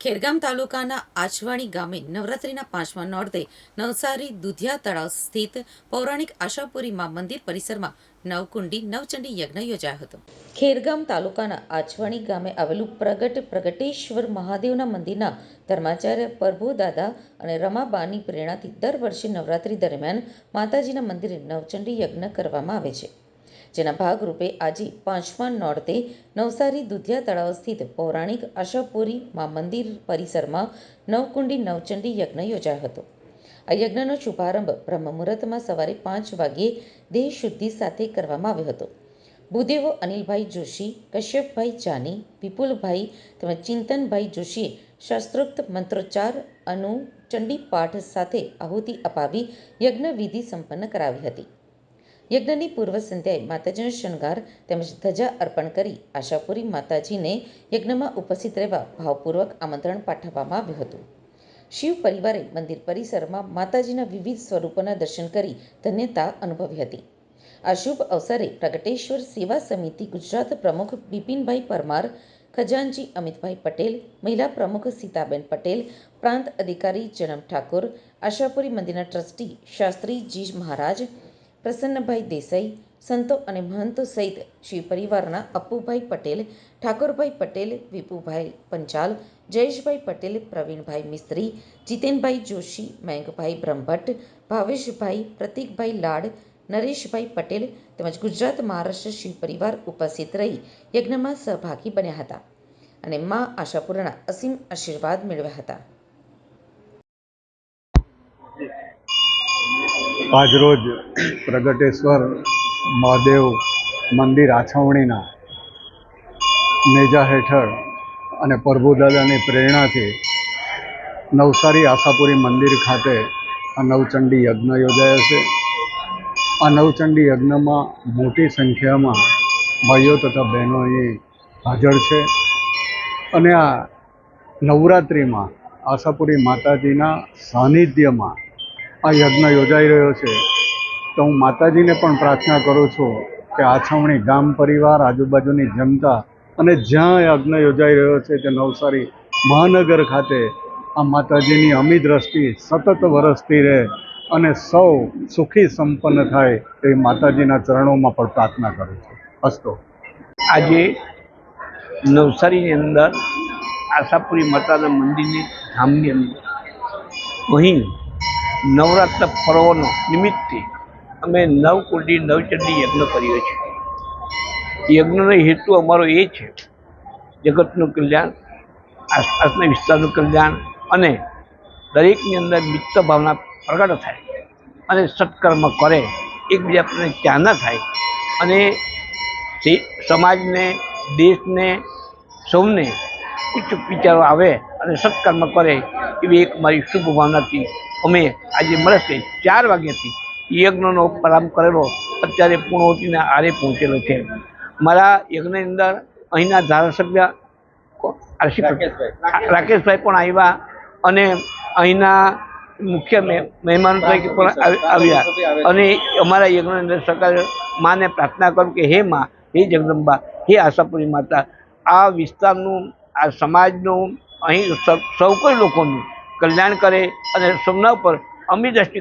ખેરગામ તાલુકાના આછવાણી ગામે નવરાત્રિના પાંચમા નોરતે નવસારી દુધિયા તળાવ સ્થિત પૌરાણિક આશાપુરી મા મંદિર પરિસરમાં નવકુંડી, નવચંડી યજ્ઞ યોજાયો હતો. ખેરગામ તાલુકાના આછવાણી ગામે આવેલું પ્રગટ પ્રગટેશ્વર મહાદેવના મંદિરના ધર્માચાર્ય પ્રભુદાદા અને રમાબાની પ્રેરણાથી દર વર્ષે નવરાત્રિ દરમિયાન માતાજીના મંદિરે નવચંડી યજ્ઞ કરવામાં આવે છે. જેના ભાગરૂપે આજે પાંચમા નોરતે નવસારી દુધિયા તળાવ સ્થિત પૌરાણિક આશાપુરી મા મંદિર પરિસરમાં નવકુંડી નવચંડી યજ્ઞ યોજાયો હતો. આ યજ્ઞનો શુભારંભ બ્રહ્મ મુહૂર્તમાં સવારે પાંચ વાગ્યે દેહ શુદ્ધિ સાથે કરવામાં આવ્યો હતો. ભૂદેવો અનિલભાઈ જોશી, કશ્યપભાઈ જાની, વિપુલભાઈ તેમજ ચિંતનભાઈ જોશીએ શાસ્ત્રોક્ત મંત્રોચ્ચાર અનુ ચંડી પાઠ સાથે આહુતિ અપાવી યજ્ઞ વિધિ સંપન્ન કરાવી હતી. યજ્ઞની પૂર્વ સંધ્યાએ માતાજીનો શણગાર તેમજ ધજા અર્પણ કરી આશાપુરી માતાજીને યજ્ઞમાં ઉપસ્થિત રહેવા ભાવપૂર્વક આમંત્રણ પાઠવવામાં આવ્યું હતું. શિવ પરિવારે મંદિર પરિસરમાં માતાજીના વિવિધ સ્વરૂપોના દર્શન કરી ધન્યતા અનુભવી હતી. આ શુભ અવસરે પ્રગટેશ્વર સેવા સમિતિ ગુજરાત પ્રમુખ બિપિનભાઈ પરમાર, ખજાનજી અમિતભાઈ પટેલ, મહિલા પ્રમુખ સીતાબેન પટેલ, પ્રાંત અધિકારી જનમ ઠાકોર, આશાપુરી મંદિરના ટ્રસ્ટી શાસ્ત્રી જી મહારાજ પ્રસન્નભાઈ દેસાઈ, સંતો અને મહંતો સહિત શિવ પરિવારના અપ્પુભાઈ પટેલ, ઠાકોરભાઈ પટેલ, વિપુભાઈ પંચાલ, જયેશભાઈ પટેલ, પ્રવીણભાઈ મિસ્ત્રી, જીતેનભાઈ જોશી, મયંકભાઈ બ્રહ્મભટ્ટ, ભાવેશભાઈ, પ્રતિકભાઈ લાડ, નરેશભાઈ પટેલ તેમજ ગુજરાત મહારાષ્ટ્ર શિવ પરિવાર ઉપસ્થિત રહી યજ્ઞમાં સહભાગી બન્યા હતા અને મા આશાપુરાના અસીમ આશીર્વાદ મેળવ્યા હતા. આજરોજ પ્રગટેશ્વર મહાદેવ મંદિર આછવણીના નેજા હેઠળ અને પ્રભુદાદાની પ્રેરણાથી નવસારી આશાપુરી મંદિર ખાતે આ નવચંડી યજ્ઞ યોજાયો છે. આ નવચંડી યજ્ઞમાં મોટી સંખ્યામાં ભાઈઓ તથા બહેનો અહીં હાજર છે અને આ નવરાત્રિમાં આશાપુરી માતાજીના સાનિધ્યમાં આ યજ્ઞ યોજાઈ રહ્યો છે. તો હું માતાજીને પણ પ્રાર્થના કરું છું કે આછવણી ગામ પરિવાર, આજુબાજુની જનતા અને જ્યાં યજ્ઞ યોજાઈ રહ્યો છે તે નવસારી મહાનગર ખાતે આ માતાજીની અમી દ્રષ્ટિ સતત વરસતી રહે અને સૌ સુખી સંપન્ન થાય એ માતાજીના ચરણોમાં પણ પ્રાર્થના કરું છું. અસ્તો આજે નવસારીની અંદર આશાપુરી માતાના મંદિરની ધામની અંદર અહીં નવરાત્ર પર્વનો નિમિત્તે અમે નવકુંડી નવચંડી યજ્ઞ કર્યો છે યજ્ઞનો હેતુ અમારો એ છે, જગતનું કલ્યાણ, આસપાસના વિસ્તારનું કલ્યાણ અને દરેકની અંદર મિત્ર ભાવના પ્રગટ થાય અને સત્કર્મ કરે એકબીજા પ્રત્યે ચાહના થાય અને સમાજને, દેશને, સૌને ઉચ્ચ વિચારો આવે અને સત્કર્મ કરે, એવી એક મારી શુભ ભાવનાથી અમે આજે મળશે ચાર વાગ્યાથી. યજ્ઞનો પ્રારંભ કરેલો. અત્યારે પૂર્ણવતીના આરે પહોંચેલો છે. મારા યજ્ઞની અંદર અહીંના ધારાસભ્ય રાકેશભાઈ. પણ આવ્યા અને અહીંના મુખ્ય મહે- મહેમાનો તરીકે પણ આવ્યા. અને અમારા યજ્ઞની અંદર સરકાર માને પ્રાર્થના કરું કે હે માં હે જગદંબા હે આશાપુરી માતા આ વિસ્તારનું આ સમાજનું અહીં સૌ કોઈ લોકોનું કલ્યાણ કરે અને સૌના ઉપર અમી દ્રષ્ટિ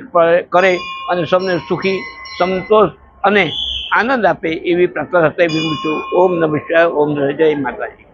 કરે- અને સૌને સુખી, સંતોષ અને આનંદ આપે એવી પ્રાર્થના સાથે વિનંતી છું. ઓમ નમઃ શિવાય, ઓમ નમઃ જય માતાજી.